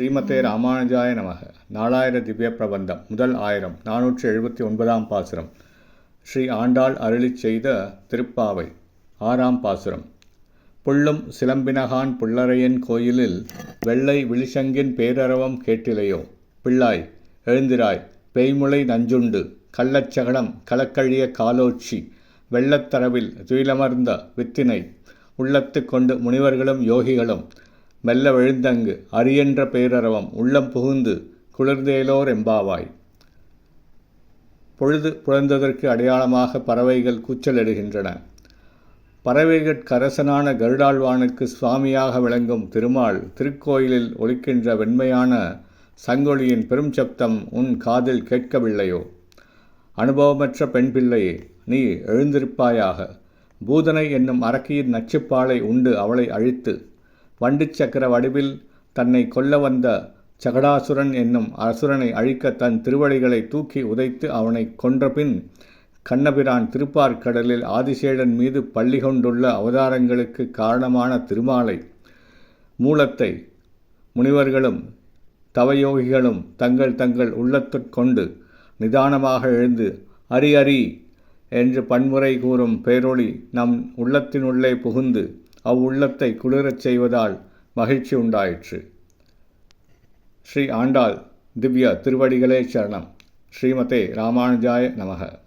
ஸ்ரீமதே ராமானுஜாய நமக. நாலாயிர திவ்ய பிரபந்தம் முதல் ஆயிரம் நானூற்றி எழுபத்தி ஒன்பதாம் பாசுரம். ஸ்ரீ ஆண்டாள் அருளிச் செய்த திருப்பாவை ஆறாம் பாசுரம். புள்ளும் சிலம்பினகான் புள்ளரையன் கோயிலில் வெள்ளை விழிசங்கின் பேரரவம் கேட்டிலையோ. பிள்ளாய் எழுந்திராய் பேய்முளை நஞ்சுண்டு கள்ளச்சகடம் கலக்கழிய காலோச்சி வெள்ளத்தரவில் துயிலமர்ந்த வித்தினை. உள்ளத்து கொண்டு முனிவர்களும் யோகிகளும் மெல்ல விழுந்தங்கு அரியன்ற பேரரவம் உள்ளம் புகுந்து குளிர்ந்தேலோர் எம்பாவாய். பொழுது புலர்ந்ததற்கு அடையாளமாக பறவைகள் கூச்சலிடுகின்றன. பறவைகட்கரசனான கருடாழ்வானுக்கு சுவாமியாக விளங்கும் திருமால் திருக்கோயிலில் ஒலிக்கின்ற வெண்மையான சங்கொலியின் பெரும் சப்தம் உன் காதில் கேட்கவில்லையோ? அனுபவமற்ற பெண் பிள்ளையே நீ எழுந்திருப்பாயாக. பூதனை என்னும் அரக்கியின் நச்சுப்பாலை உண்டு அவளை அழித்து வண்டிச் சக்கர வடிவில் தன்னை கொல்ல வந்த சகடாசுரன் என்னும் அசுரனை அழிக்க தன் திருவடிகளை தூக்கி உதைத்து அவனை கொன்றபின் கண்ணபிரான் திருப்பார்க்கடலில் ஆதிசேடன் மீது பள்ளி கொண்டுள்ள அவதாரங்களுக்கு காரணமான திருமாலை மூலத்தை முனிவர்களும் தவயோகிகளும் தங்கள் தங்கள் உள்ளத்துக்கொண்டு நிதானமாக எழுந்து அரி அரி என்று பன்முறை கூறும் பேரொளி நம் உள்ளத்தினுள்ளே புகுந்து அவ்வுள்ளத்தை குளிரச் செய்வதால் மகிழ்ச்சி உண்டாயிற்று. ஸ்ரீ ஆண்டாள் திவ்ய திருவடிகளே சரணம். ஸ்ரீமதே ராமானுஜாய நமக.